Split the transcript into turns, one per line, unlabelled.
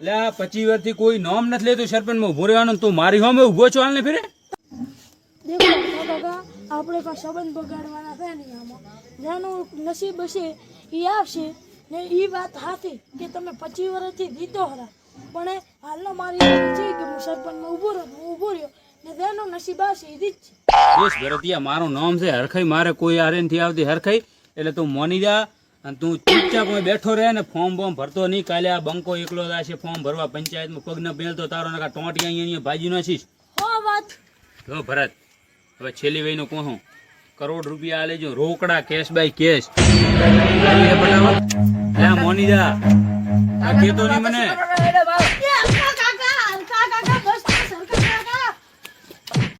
એટલે આ પચીસ વર્ષથી કોઈ નામ નથી લેતું સરપંચમાં ઊભો રહેવાનું તું મારી હોમે ઊભો છો હાલ ને ફેરે
આપણે કોઈ સંબંધ બગાડવાના થાય ને આમાં જેનું નસીબ હશે એ આવશે ને એ વાત હાથી કે તમે પચી વર્ષથી દીધો હરા. પણ હાલનો મારી છે કે હું સરપંચમાં ઊભો રહ્યો હું ઊભો રહ્યો ને જેનું નસીબ આવશે એ જ છે.
દેશ ભરતિયા મારું નામ છે હરખાઈ મારે કોઈ આરે નથી આવતી હરખાઈ એટલે તું મોની જા. અને તું ચૂપચાપ બેઠો રહે ને ફોર્મ બોર્મ ભરતો નહીં. કાલે આ બંકો એકલો છે ફોર્મ ભરવા પંચાયતમાં પગ ન પહેલતો તારો નાખા ટોંટી અહીંયા અહીંયા ભાજી નાખીશ.
વાત.
જો ભરત હવે છેલ્લી વહીનું કહું કરોડ રૂપિયા આ લેજો રોકડા કેશ બાય કેશ મોનીદા. આ કહેતો નહીં મને.